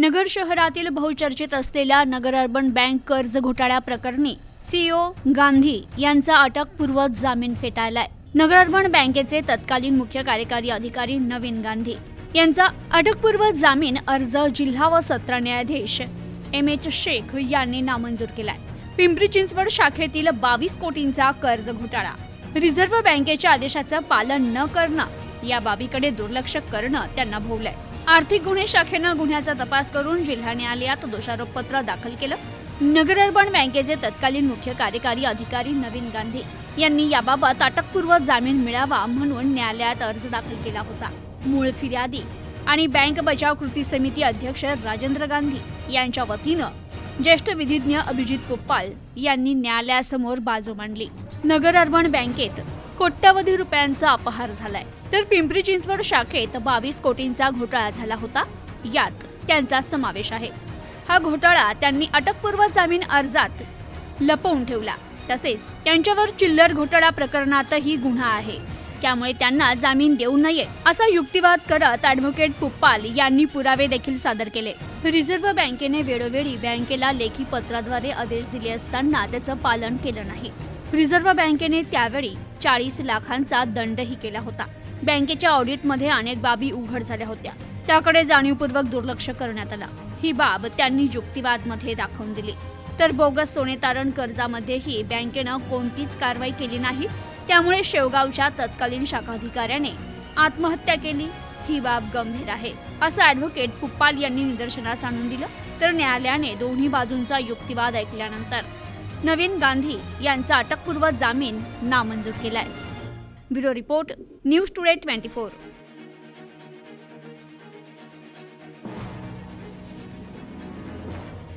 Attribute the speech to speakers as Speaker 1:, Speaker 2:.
Speaker 1: नगर शहरातील बहुचर्चित असलेल्या नगर अर्बन बँक कर्ज घोटाळ्या प्रकरणी सीईओ गांधी यांचा अटकपूर्व जामीन फेटाळलाय. नगर अर्बन बँकेचे तत्कालीन मुख्य कार्यकारी अधिकारी नवीन गांधी यांचा अटकपूर्व जामीन अर्ज जिल्हा व सत्र न्यायाधीश एम एच शेख यांनी नामंजूर केलाय. पिंपरी चिंचवड शाखेतील बावीस कोटींचा कर्ज घोटाळा. रिझर्व्ह बँकेच्या आदेशाचं पालन न करणं या बाबीकडे दुर्लक्ष करणं त्यांना भोवलंय. आर्थिक गुन्हे शाखेनं गुन्ह्याचा तपास करून जिल्हा न्यायालयात दोषारोपपत्र दाखल केलं. नगर अर्बन बँकेचे तत्कालीन मुख्य कार्यकारी अधिकारी नवीन गांधी यांनी याबाबत अटकपूर्व जामीन मिळावा म्हणून न्यायालयात अर्ज दाखल केला होता. मूळ फिर्यादी आणि बँक बचाव कृती समिती अध्यक्ष राजेंद्र गांधी यांच्या वतीनं ज्येष्ठ विधिज्ञ अभिजित गोपाल यांनी न्यायालयासमोर बाजू मांडली. नगर अर्बन बँकेत कोट्यवधी रुपयांचा अपहार झालाय. तर पिंपरी चिंचवड शाखेत बावीस कोटींचा घोटाळा झाला होता. यात त्यांचा समावेश आहे. हा घोटाळा त्यांनी अटकपूर्व जामीन अर्जात लपवून ठेवला. तसेच त्यांच्यावर चिल्लर घोटाळा प्रकरणातही गुन्हा आहे. त्यामुळे त्यांना जामीन देऊ नये असा युक्तिवाद करत ॲडव्होकेट पुप्पाल यांनी पुरावे देखील सादर केले. रिझर्व्ह बँकेने वेळोवेळी बँकेला लेखी पत्राद्वारे आदेश दिले असताना त्याचं पालन केलं नाही. रिझर्व्ह बँकेने त्यावेळी चाळीस लाखांचा दंडही केला होता. बँकेच्या ऑडिटमध्ये अनेक बाबी उघड झाल्या होत्या. त्याकडे जाणीवपूर्वक दुर्लक्ष करण्यात आला. ही बाब त्यांनी युक्तिवादमध्ये दाखवून दिली. तर बोगस सोने तारण कर्जामध्येही बँकेनं कोणतीच कारवाई केली नाही. त्यामुळे शेवगावच्या तत्कालीन शाखाधिकाऱ्याने आत्महत्या केली. ही बाब गंभीर आहे असं ॲडव्होकेट पुप्पाल यांनी निदर्शनास आणून दिलं. तर न्यायालयाने दोन्ही बाजूंचा युक्तिवाद ऐकल्यानंतर नवीन गांधी यांचा अटकपूर्व जामीन नामंजूर केलाय. Bureau report news today twenty four.